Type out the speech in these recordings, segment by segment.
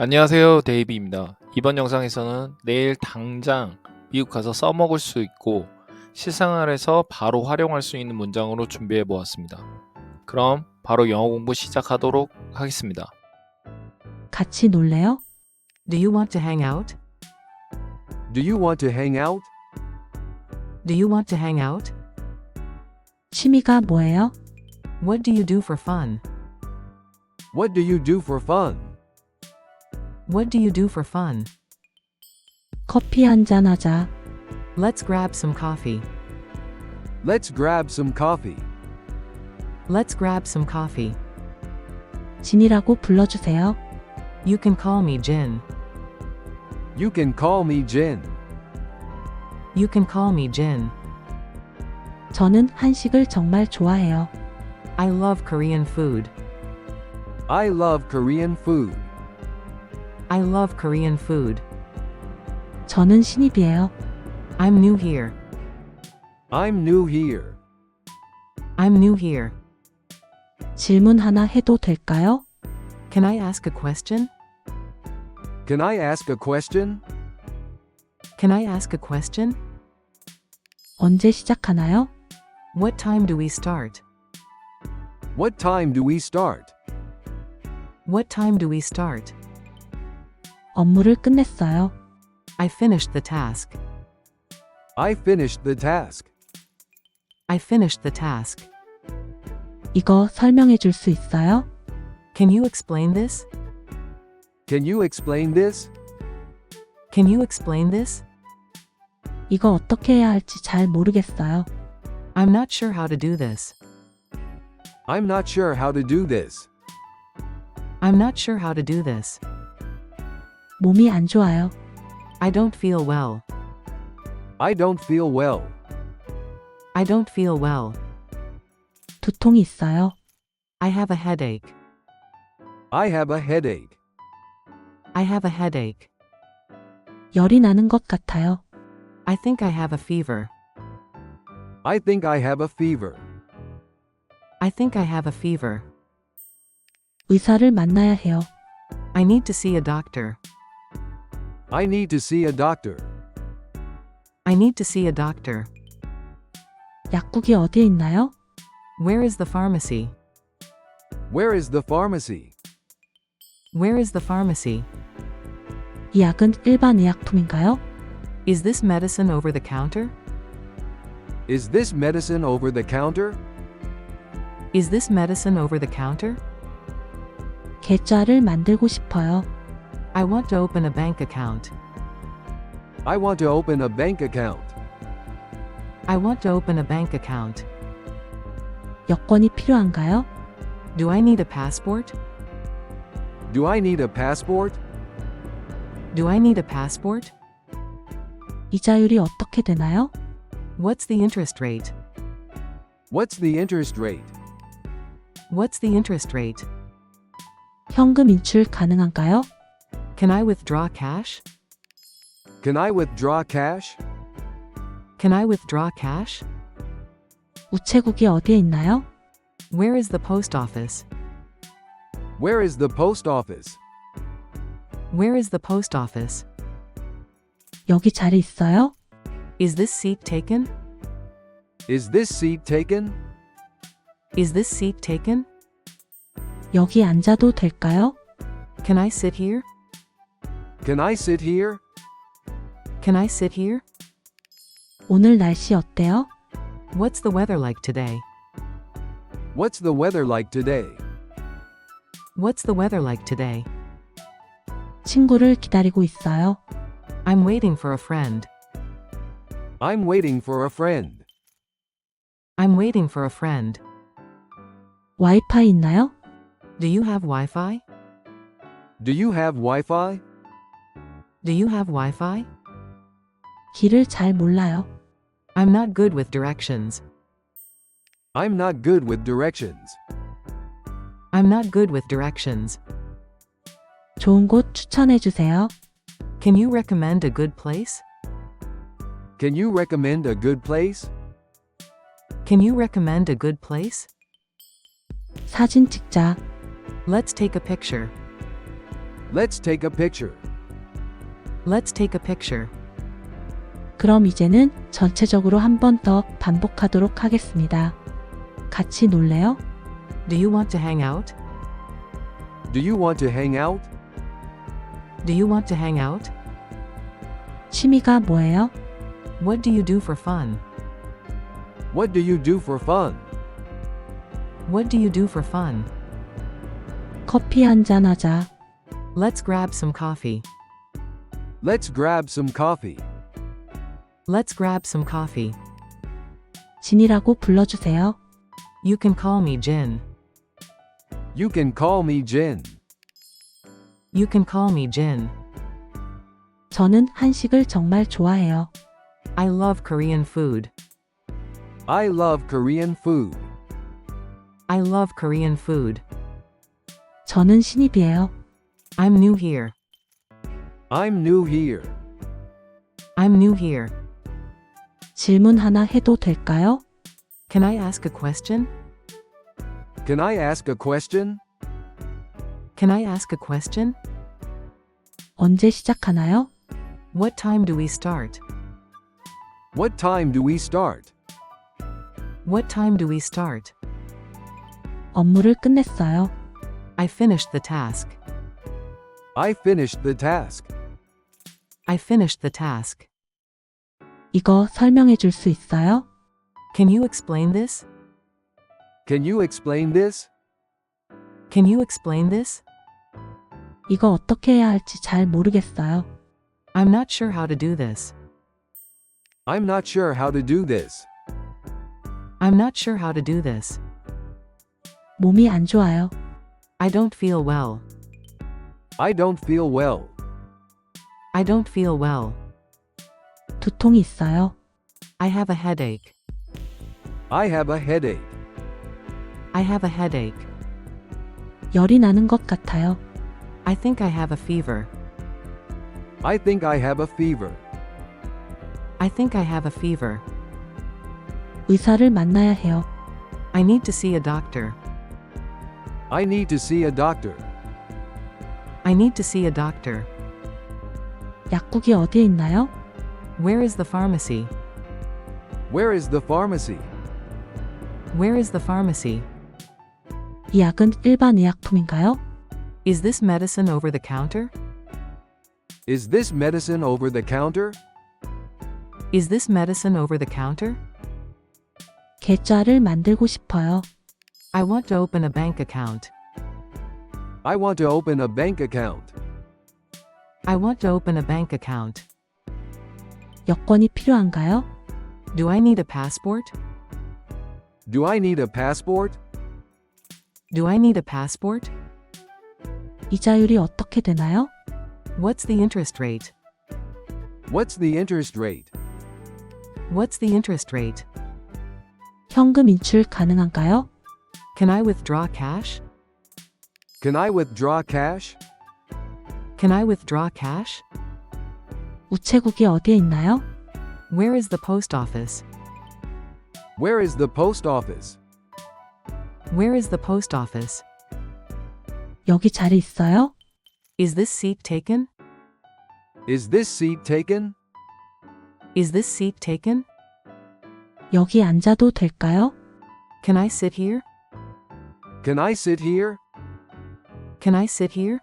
안녕하세요 데이비입니다. 이번 영상에서는 내일 당장 미국 가서 써먹을 수 있고 실생활에서 바로 활용할 수 있는 문장으로 준비해 보았습니다. 그럼 바로 영어 공부 시작하도록 하겠습니다. 같이 놀래요? Do you want to hang out? Do you want to hang out? Do you want to hang out? 취미가 뭐예요? What do you do for fun? What do you do for fun? What do you do for fun? 커피 한잔 하자. Let's grab some coffee. Let's grab some coffee. Let's grab some coffee. 진이라고 불러주세요. You can call me Jin. You can call me Jin. You can call me Jin. 저는 한식을 정말 좋아해요. I love Korean food. I love Korean food. I love Korean food. 저는 신입이에요. I'm new here. I'm new here. I'm new here. 질문 하나 해도 될까요? Can I ask a question? Can I ask a question? Can I ask a question? 언제 시작하나요? What time do we start? What time do we start? What time do we start? 업무를 끝냈어요. I finished the task. I finished the task. I finished the task. 이거 설명해 줄 수 있어요? Can you explain this? Can you explain this? Can you explain this? 이거 어떻게 해야 할지 잘 모르겠어요. I'm not sure how to do this. I'm not sure how to do this. I'm not sure how to do this. 몸이 안 좋아요. I don't feel well. I don't feel well. I don't feel well. 두통이 있어요. I have a headache. I have a headache. I have a headache. 열이 나는 것 같아요. I think I have a fever. I think I have a fever. I think I have a fever. 의사를 만나야 해요. I need to see a doctor. I need to see a doctor. I need to see a doctor. 약국이 어디에 있나요? Where is the pharmacy? Where is the pharmacy? Where is the pharmacy? 이 약은 일반 의약품인가요? Is this medicine over the counter? Is this medicine over the counter? Is this medicine over the counter? 계좌를 만들고 싶어요. I want to open a bank account. I want to open a bank account. I want to open a bank account. 여권이 필요한가요? Do I need a passport? Do I need a passport? Do I need a passport? 이자율이 어떻게 되나요? What's the interest rate? What's the interest rate? What's the interest rate? 현금 인출 가능한가요? Can I withdraw cash? Can I withdraw cash? Can I withdraw cash? 우체국이 어디에 있나요? Where is the post office? Where is the post office? Where is the post office? 여기 자리 있어요? Is this seat taken? Is this seat taken? Is this seat taken? 여기 앉아도 될까요? Can I sit here? Can I sit here? Can I sit here? 오늘 날씨 어때요? What's the weather like today? What's the weather like today? What's the weather like today? 친구를 기다리고 있어요. I'm waiting for a friend. I'm waiting for a friend. I'm waiting for a friend. 와이파이 있나요? Do you have Wi Fi? Do you have Wi Fi? Do you have Wi Fi? 길을 잘 몰라요. I'm not good with directions. I'm not good with directions. I'm not good with directions. 좋은 곳 추천해 주세요. Can you recommend a good place? Can you recommend a good place? Can you recommend a good place? 사진 찍자. Let's take a picture. Let's take a picture. Let's take a picture. 그럼 이제는 전체적으로 한 번 더 반복하도록 하겠습니다. 같이 놀래요? Do you want to hang out? Do you want to hang out? Do you want to hang out? 취미가 뭐예요? What do you do for fun? What do you do for fun? What do you do for fun? 커피 한잔 하자. Let's grab some coffee. Let's grab some coffee. Let's grab some coffee. 진이라고 불러주세요. You can call me Jin. You can call me Jin. You can call me Jin. 저는 한식을 정말 좋아해요. I love Korean food. I love Korean food. I love Korean food. 저는 신입이에요. I'm new here. I'm new here. I'm new here. 질문 하나 해도 될까요? Can I ask a question? Can I ask a question? Can I ask a question? 언제 시작하나요? What time do we start? What time do we start? What time do we start? 업무를 끝냈어요. I finished the task. I finished the task. I finished the task. 이거 설명해 줄 수 있어요? Can you explain this? Can you explain this? Can you explain this? 이거 어떻게 해야 할지 잘 모르겠어요. I'm not sure how to do this. I'm not sure how to do this. I'm not sure how to do this. 몸이 안 좋아요. I don't feel well. I don't feel well. I don't feel well. 두통이 있어요. I have a headache. I have a headache. I have a headache. 열이 나는 것 같아요. I think I have a fever. I think I have a fever. I think I have a fever. 의사를 만나야 해요. I need to see a doctor. I need to see a doctor. I need to see a doctor. 약국이 어디에 있나요? Where is the pharmacy? Where is the pharmacy? Where is the pharmacy? 이 약은 일반 의약품인가요? Is this medicine over the counter? Is this medicine over the counter? Is this medicine over the counter? 계좌를 만들고 싶어요. I want to open a bank account. I want to open a bank account. I want to open a bank account. 여권이 필요한가요? Do I need a passport? Do I need a passport? Do I need a passport? 이자율이 어떻게 되나요? What's the interest rate? What's the interest rate? What's the interest rate? 현금 인출 가능한가요? Can I withdraw cash? Can I withdraw cash? Can I withdraw cash? 우체국이 어디에 있나요? Where is the post office? Where is the post office? Where is the post office? 여기 자리 있어요? Is this seat taken? Is this seat taken? Is this seat taken? 여기 앉아도 될까요? Can I sit here? Can I sit here? Can I sit here?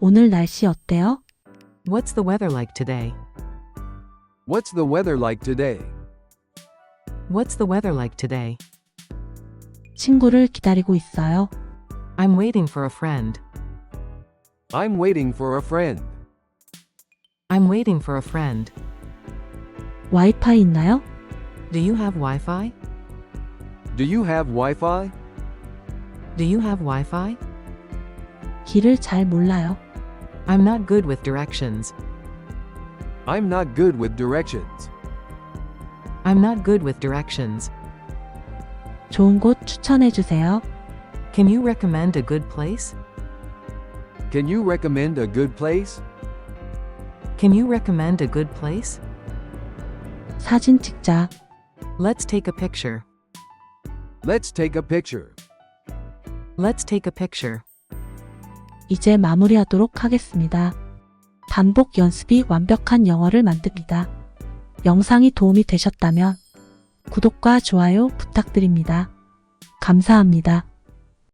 오늘 날씨 어때요? What's the weather like today? What's the weather like today? What's the weather like today? 친구를 기다리고 있어요. I'm waiting for a friend. I'm waiting for a friend. I'm waiting for a friend. 와이파이 있나요? Do you have Wi Fi? Do you have Wi Fi? Do you have Wi Fi? 길을 잘 몰라요. I'm not good with directions. I'm not good with directions. I'm not good with directions. 좋은 곳 추천해 주세요. Can you recommend a good place? Can you recommend a good place? Can you recommend a good place? 사진 찍자. Let's take a picture. Let's take a picture. Let's take a picture. 이제 마무리하도록 하겠습니다. 반복 연습이 완벽한 영어를 만듭니다. 영상이 도움이 되셨다면 구독과 좋아요 부탁드립니다. 감사합니다.